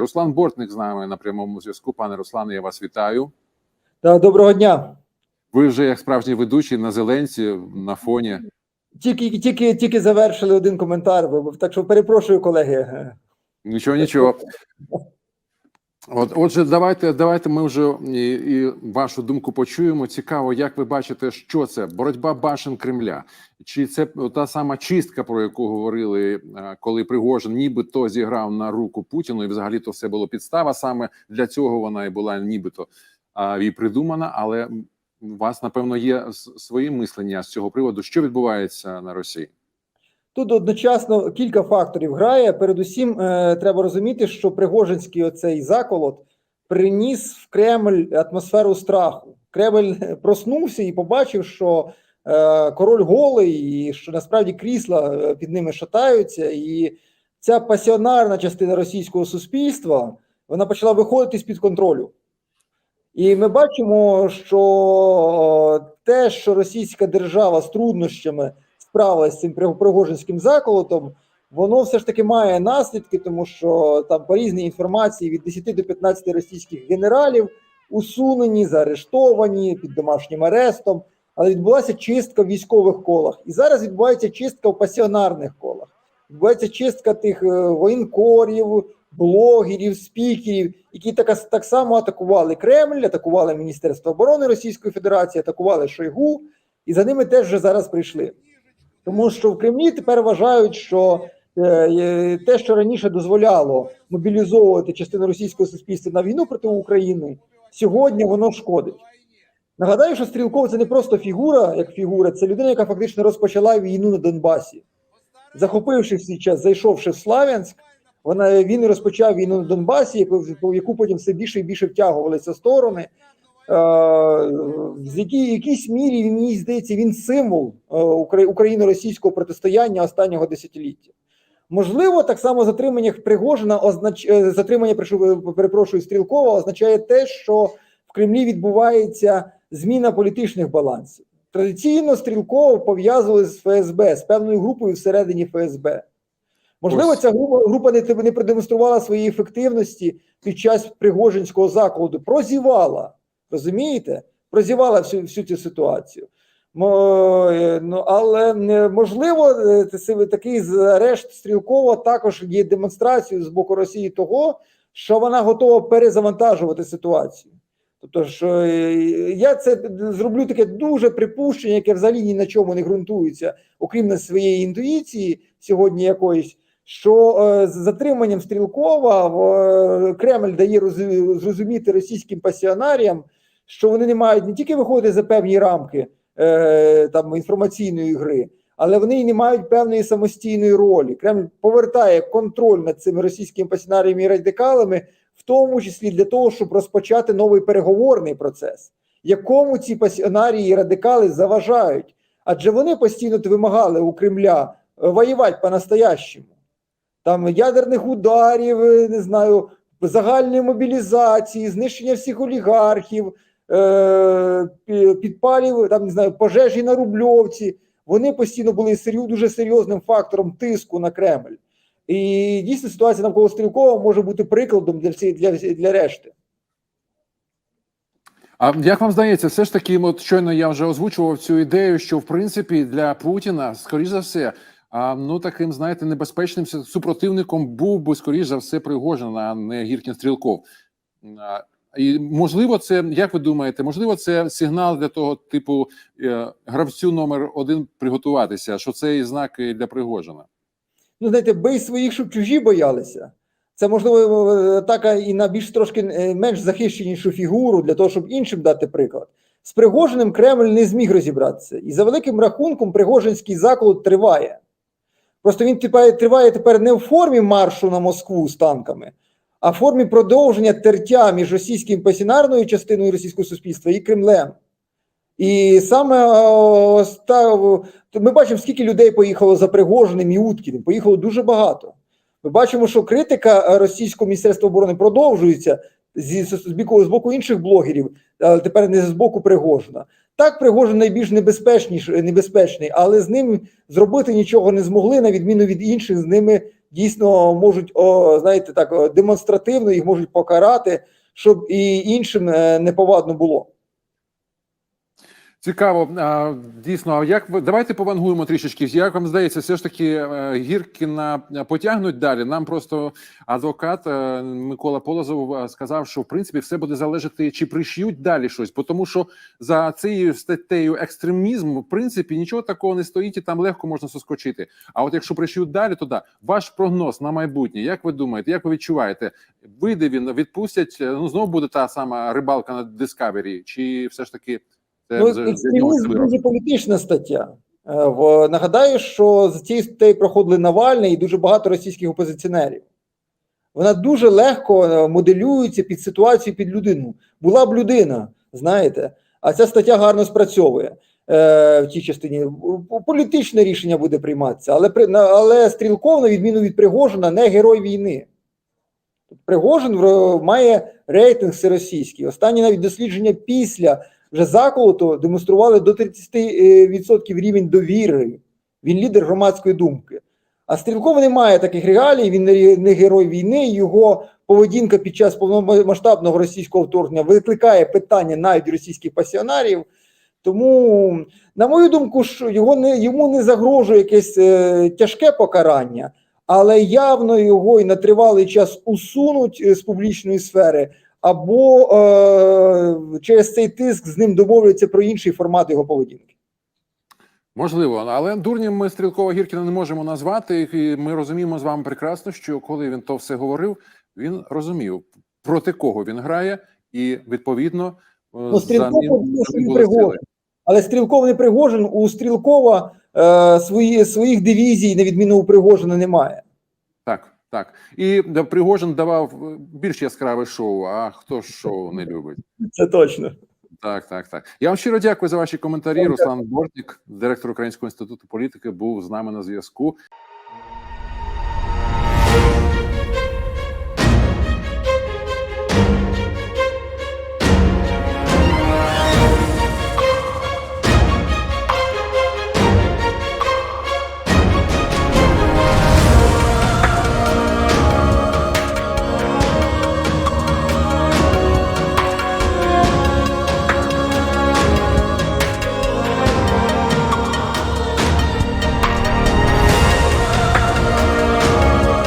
Руслан Бортник з нами на прямому зв'язку. Пане Руслане, я вас вітаю. Та, доброго дня. Ви вже як справжній ведучий на зеленці на фоні. Тільки, тільки, тільки завершили один коментар, так що перепрошую, колеги. Нічого, нічого. От, отже, давайте, давайте ми вже і, і вашу думку почуємо. Цікаво, як ви бачите, що це боротьба башен Кремля, чи це та сама чистка, про яку говорили, е, коли Пригожин нібито зіграв на руку Путіну, і взагалі то все було підстава. Саме для цього вона і була нібито і придумана. Але у вас напевно є свої мислення з цього приводу, що відбувається на Росії. Тут одночасно кілька факторів грає. Передусім, е, треба розуміти, що Пригожинський оцей заколот приніс в Кремль атмосферу страху. Кремль проснувся і побачив, що е, король голий, і що насправді крісла е, під ними шатаються, і ця пасіонарна частина російського суспільства вона почала виходити з під контролю. І ми бачимо, що те, що російська держава з труднощами справилася з цим При- Пригожинським заколотом, воно все ж таки має наслідки, тому що там по різній інформації від 10 до 15 російських генералів усунені, заарештовані під домашнім арестом. Але відбулася чистка в військових колах. І зараз відбувається чистка в пасіонарних колах. Відбувається чистка тих е, воєнкорів, блогерів, спікерів, які так, так само атакували Кремль, атакували Міністерство оборони Російської Федерації, атакували Шойгу, і за ними теж вже зараз прийшли. Тому що в Кремлі тепер вважають, що е, е, те, що раніше дозволяло мобілізовувати частину російського суспільства на війну проти України, сьогодні воно шкодить. Нагадаю, що Стрілков це не просто фігура, як фігура, це людина, яка фактично розпочала війну на Донбасі. Захопивши в свій час, зайшовши в Славянськ, вона він розпочав війну на Донбасі, яку, яку потім все більше і більше втягувалися сторони. Е, в якій, якійсь мірі він мені здається, він символ е, україно-російського протистояння останнього десятиліття. Можливо, так само затримання Пригожина означ... е, затримання прошу- перепрошую Стрілкова означає те, що в Кремлі відбувається зміна політичних балансів. Традиційно Стрілкова пов'язували з ФСБ, з певною групою всередині ФСБ. Можливо, ця група, група не, не продемонструвала своєї ефективності під час Пригожинського закладу, прозівала, розумієте? Прозівала всю, всю цю ситуацію. Е, ну, але е, можливо, е, це такий арешт Стрілкова також є демонстрацією з боку Росії того, що вона готова перезавантажувати ситуацію. Тобто, що я це зроблю таке дуже припущення, яке взагалі ні на чому не ґрунтується, окрім на своєї інтуїції сьогодні якоїсь, що з затриманням Стрілкова Кремль дає зрозуміти російським пасіонаріям, що вони не мають не тільки виходити за певні рамки е, там інформаційної гри, але вони й не мають певної самостійної ролі. Кремль повертає контроль над цими російськими пасіонаріями і радикалами, в тому числі для того, щоб розпочати новий переговорний процес, якому ці пасіонарії і радикали заважають, адже вони постійно вимагали у Кремля е, воювати по-настоящему. Там ядерних ударів, е, не знаю, загальної мобілізації, знищення всіх олігархів, підпалів, там не знаю, пожежі на Рубльовці. Вони постійно були серйоз, дуже серйозним фактором тиску на Кремль. І дійсно ситуація навколо Стрілкова може бути прикладом для всі, для, для решти. А як вам здається, все ж таки, от щойно я вже озвучував цю ідею, що в принципі для Путіна, скоріш за все, а, ну таким, знаєте, небезпечним супротивником був би скоріш за все Пригожин, а не Гіркін Стрілков. І можливо, це як ви думаєте, можливо, це сигнал для того, типу е, гравцю номер один приготуватися, що це і знак для Пригожина. Ну, знаєте, бий своїх, щоб чужі боялися. Це можливо е, атака і на більш трошки е, менш захищенішу фігуру для того, щоб іншим дати приклад. З Пригожиним Кремль не зміг розібратися, і за великим рахунком Пригожинський заклад триває. Просто він триває тепер не в формі маршу на Москву з танками, а в формі продовження тертя між російським пасінарною частиною російського суспільства і Кремлем. І саме е, ми бачимо, скільки людей поїхало за Пригожиним і Уткіним. Поїхало дуже багато. Ми бачимо, що критика е, російського міністерства оборони продовжується з, з з боку інших блогерів, але тепер не з боку Пригожина. Так, Пригожин найбільш небезпечніш, небезпечний, але з ним зробити нічого не змогли, на відміну від інших, з ними дійсно можуть, о, знаєте, так демонстративно їх можуть покарати, щоб і іншим е, неповадно було. Цікаво, а, дійсно. А як ви давайте повангуємо трішечки? Як вам здається, все ж таки е, Гіркіна потягнуть далі? Нам просто адвокат е, Микола Полозов е, сказав, що в принципі все буде залежати, чи пришьють далі щось, бо тому що за цією статтею екстремізм, в принципі, нічого такого не стоїть, і там легко можна соскочити. А от якщо пришьють далі, то да. Ваш прогноз на майбутнє, як ви думаєте, як ви відчуваєте? Вийде він, відпустять? Ну знову буде та сама рибалка на Discovery, чи все ж таки? Це Ну, вже екстремізм дуже політична стаття. Е, Нагадаю, що за цією статтею проходили Навальний і дуже багато російських опозиціонерів. Вона дуже легко е, моделюється під ситуацію, під людину. Була б людина, знаєте, а ця стаття гарно спрацьовує е, в тій частині. Політичне рішення буде прийматися, але, але Стрілков, на відміну від Пригожина, не герой війни. Пригожин має рейтинг всеросійський. Останні навіть дослідження після вже заколоту демонстрували до 30% рівень довіри. Він лідер громадської думки. А Стрілков не має таких реалій, він не герой війни. Його поведінка під час повномасштабного російського вторгнення викликає питання навіть російських пасіонарів. Тому, на мою думку, що його не, йому не загрожує якесь е, тяжке покарання, але явно його і на тривалий час усунуть е, з публічної сфери, або е, через цей тиск з ним домовляться про інший формат його поведінки. Можливо, але дурнім ми Стрілкова Гіркіна не можемо назвати. І ми розуміємо з вами прекрасно, що коли він то все говорив, він розумів проти кого він грає, і відповідно е, Ну, Стрілков. Але Стрілков не Пригожин, у Стрілкова е, свої, своїх дивізій, на відміну у Пригожина, немає. Так, так. І Пригожин давав е, більш яскраве шоу. А хто ж шоу не любить? Це точно. Так, так, так. Я вам щиро дякую за ваші коментарі. Дякую. Руслан Бортник, директор Українського інституту політики, був з нами на зв'язку.